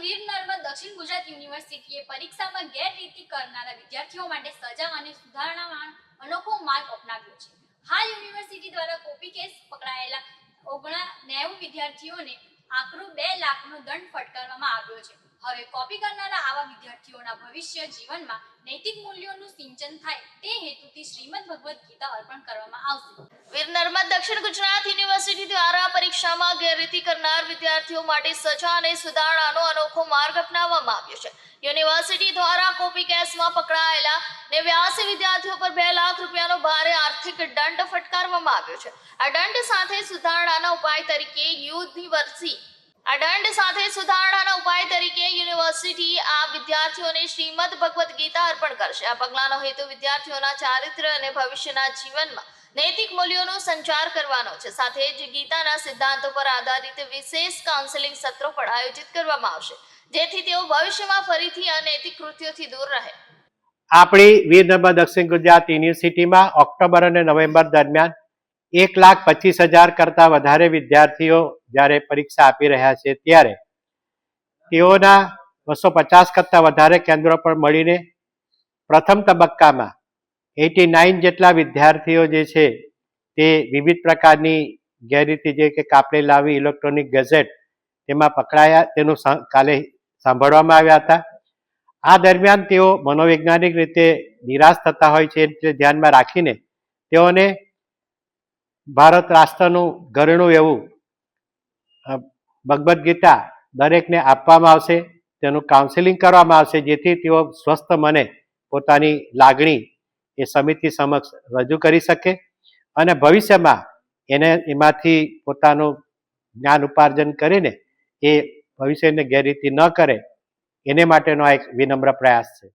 વીર દક્ષિણ ગુજરાત યુનિવર્સિટીએ પરીક્ષામાં ગેરરીતિ કરનારા વિદ્યાર્થીઓ માટે સજા અને સુધારણામાં અનોખો માર્ગ અપનાવ્યો છે. હાલ યુનિવર્સિટી દ્વારા કોપી કેસ પકડાયેલા ઓગણા નેવું વિદ્યાર્થીઓને આકરો બે લાખનો દંડ ફટકારવામાં આવ્યો હવે કોપી કરનારા આવા વિદ્યાર્થીઓના ભવિષ્ય જીવનમાં નૈતિક મૂલ્યોનું સિંચન થાય તે હેતુથી શ્રીમદ ભગવદ્ ગીતા અર્પણ કરવામાં આવશે. વીર નર્મદ દક્ષિણ ગુજરાત યુનિવર્સિટી દ્વારા પરીક્ષામાં ગેરરીતિ કરનાર વિદ્યાર્થીઓ માટે સજા અને સુધારણાનો અનોખો માર્ગ અપનાવવામાં આવ્યો છે. યુનિવર્સિટી દ્વારા કોપી કેસમાં પકડાયેલા નેવ્યાસી વિદ્યાર્થીઓ પર બે લાખ રૂપિયાનો ભારે આર્થિક દંડ ફટકારવામાં આવ્યો છે. આ દંડ સાથે સુધારણાના ઉપાય તરીકે યુનિવર્સિટી આ દંડ સાથે સુધારણાના ઉપાય તરીકે યુનિવર્સિટી આ વિદ્યાર્થીઓને શ્રીમદ ભગવદ્ ગીતા અર્પણ કરશે. આ પગલાંનો હેતુ વિદ્યાર્થીઓના ચારિત્ર અને ભવિષ્યના જીવનમાં નૈતિક મૂલ્યોનો સંચાર કરવાનો છે. સાથે જ ગીતાના સિદ્ધાંતો પર આધારિત વિશેષ કાઉન્સેલિંગ સત્રો પણ આયોજિત કરવામાં આવશે, જેથી તેઓ ભવિષ્યમાં ફરીથી અનૈતિક કૃત્યોથી દૂર રહે. આપણી વીર નર્મદ દક્ષિણ ગુજરાત યુનિવર્સિટીમાં ઓક્ટોબર અને નવેમ્બર દરમિયાન એક લાખ પચીસ હજાર કરતાં વધારે વિદ્યાર્થીઓ જ્યારે પરીક્ષા આપી રહ્યા છે ત્યારે તેઓના બસો પચાસ કરતાં વધારે કેન્દ્રો પર મળીને પ્રથમ તબક્કામાં એટી નાઇન જેટલા વિદ્યાર્થીઓ જે છે તે વિવિધ પ્રકારની ગેરરીતિ જે કે કાપડે લાવી, ઇલેક્ટ્રોનિક ગેઝેટ તેમાં પકડાયા, તેનું કાલે સાંભળવામાં આવ્યા હતા. આ દરમિયાન તેઓ મનોવૈજ્ઞાનિક રીતે નિરાશ થતા હોય છે એટલે ધ્યાનમાં રાખીને તેઓને ભારત રાષ્ટ્રનું ઘરેણું એવું ભગવદ્ ગીતા દરેકને આપવામાં આવશે, તેનું કાઉન્સેલિંગ કરવામાં આવશે, જેથી તેઓ સ્વસ્થ મને પોતાની લાગણી એ સમિતિ સમક્ષ રજૂ કરી શકે અને ભવિષ્યમાં એને એમાંથી પોતાનું જ્ઞાન ઉપાર્જન કરીને એ ભવિષ્યને ગેરરીતિ ન કરે, એને માટેનો આ એક વિનમ્ર પ્રયાસ છે.